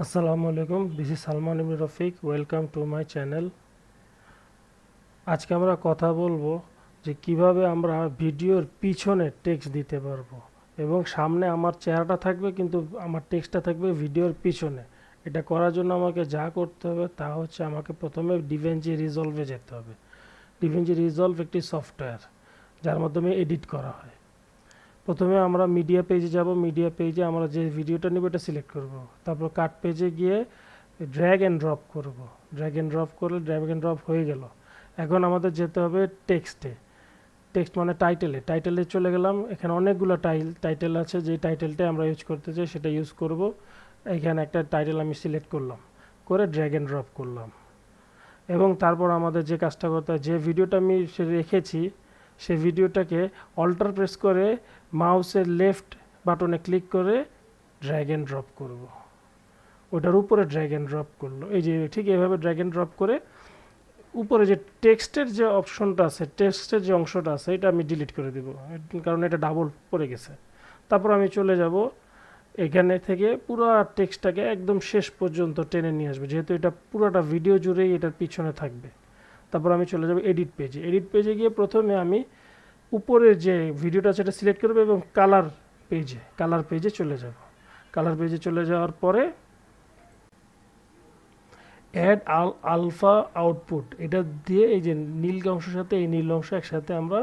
আসসালামু আলাইকুম this is Salman Ibne Rafiq welcome to my channel আজকে আমরা কথা বলব যে কীভাবে আমরা ভিডিওর পিছনে টেক্সট দিতে পারব এবং সামনে আমার চেহারাটা থাকবে কিন্তু আমার টেক্সটটা থাকবে ভিডিওর পিছনে। এটা করার জন্য আমাকে যা করতে হবে তা হচ্ছে আমাকে প্রথমে ডিভেঞ্জি রিজলভে যেতে হবে। ডিভেঞ্জি রিজলভ একটি সফটওয়্যার যার মাধ্যমে এডিট করা হয়। প্রথমে আমরা মিডিয়া পেজে যাব মিডিয়া পেজে আমরা যে ভিডিওটা নেব এটা সিলেক্ট করব। তারপর কাট পেজে গিয়ে ড্র্যাগ অ্যান্ড ড্রপ করব। ড্র্যাগ অ্যান্ড ড্রপ করলে ড্র্যাগ অ্যান্ড ড্রপ হয়ে গেল। এখন আমাদের যেতে হবে টেক্সটে টেক্সট মানে টাইটেলে টাইটেলে চলে গেলাম। এখানে অনেকগুলো টাইল টাইটেল আছে। যে টাইটেলটা আমরা ইউজ করতে চাই সেটা ইউজ করব। এখানে একটা টাইটেল আমি সিলেক্ট করলাম। করে ড্র্যাগ অ্যান্ড ড্রপ করলাম। এবং তারপর আমাদের যে কাজটা করতে যে ভিডিওটা আমি রেখেছি সেই ভিডিওটাকে অল্টার প্রেস করে মাউসের লেফট বাটনে ক্লিক করে ড্র্যাগ অ্যান্ড ড্রপ করব। ওটার উপরে ড্র্যাগ অ্যান্ড ড্রপ করল। এই যে ঠিক এভাবে ড্র্যাগ অ্যান্ড ড্রপ করে উপরে যে টেক্সটের যে অপশনটা আছে, টেক্সটের যে অংশটা আছে, এটা আমি ডিলিট করে দেব। কারণ এটা ডাবল পড়ে গেছে। তারপর আমি চলে যাব। এখানে থেকে পুরো টেক্সটটাকে একদম শেষ পর্যন্ত টেনে নিয়ে আসবে। যেহেতু এটা পুরোটা ভিডিও জুড়েই এটার পিছনে থাকবে। তারপর আমি চলে যাব এডিট পেজে এডিট পেজে গিয়ে প্রথমে আমি উপরের যে ভিডিওটা সেটা সিলেক্ট করব এবং কালার পেজে কালার পেজে চলে যাব। কালার পেজে চলে যাওয়ার পরে অ্যাড আল আলফা আউটপুট এটা দিয়ে এই যে নীল অংশের সাথে এই নীল অংশ একসাথে আমরা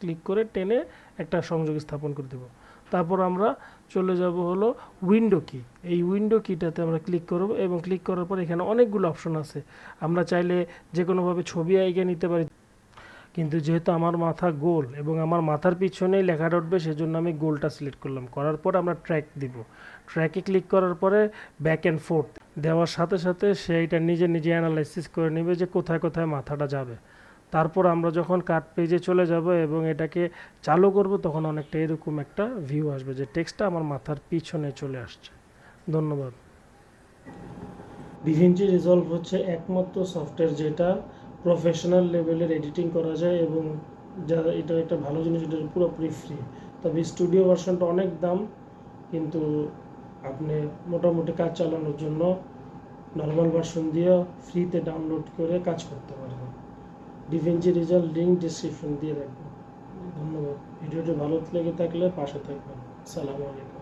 ক্লিক করে টেনে একটা সংযোগ স্থাপন করে দেবো। তারপর আমরা চলে যাব হলো উইন্ডো কি এই উইন্ডো কিটাতে আমরা ক্লিক করব এবং ক্লিক করার পর এখানে অনেকগুলো অপশন আছে। আমরা চাইলে যে কোনোভাবে ছবি আইকে নিতে পারি। কিন্তু যেহেতু আমার মাথা গোল এবং আমার মাথার পিছনেই লেখাটা উঠবে সেজন্য আমি গোলটা সিলেক্ট করলাম। করার পর আমরা ট্র্যাক দিব। ট্র্যাকে ক্লিক করার পরে ব্যাক অ্যান্ড ফোর্থ দেওয়ার সাথে সাথে সেইটা নিজে নিজে অ্যানালাইসিস করে নেবে যে কোথায় কোথায় মাথাটা যাবে। তারপর আমরা যখন কাট পেজে চলে যাব এবং এটাকে চালু করব, তখন অনেকটা এরকম একটা ভিউ আসবে যে টেক্সটটা আমার মাথার পিছনে চলে আসছে। ধন্যবাদ। ডিভিনজি রিজলভ হচ্ছে একমাত্র সফটওয়্যার যেটা প্রফেশনাল লেভেলের এডিটিং করা যায় এবং যা এটা একটা ভালো জিনিস, এটা পুরোপুরি ফ্রি তবে স্টুডিও ভার্সনটা অনেক দাম, কিন্তু আপনি মোটামুটি কাজ চালানোর জন্য নর্মাল ভার্সন দিয়ে ফ্রিতে ডাউনলোড করে কাজ করতে পারবেন ডিভেঞ্জি রেজাল্ট লিঙ্ক ডিসক্রিপশন দিয়ে রাখবেন ধন্যবাদ। ভিডিওটি ভালো লেগে থাকলে পাশে থাকবেন। সালামু আলাইকুম।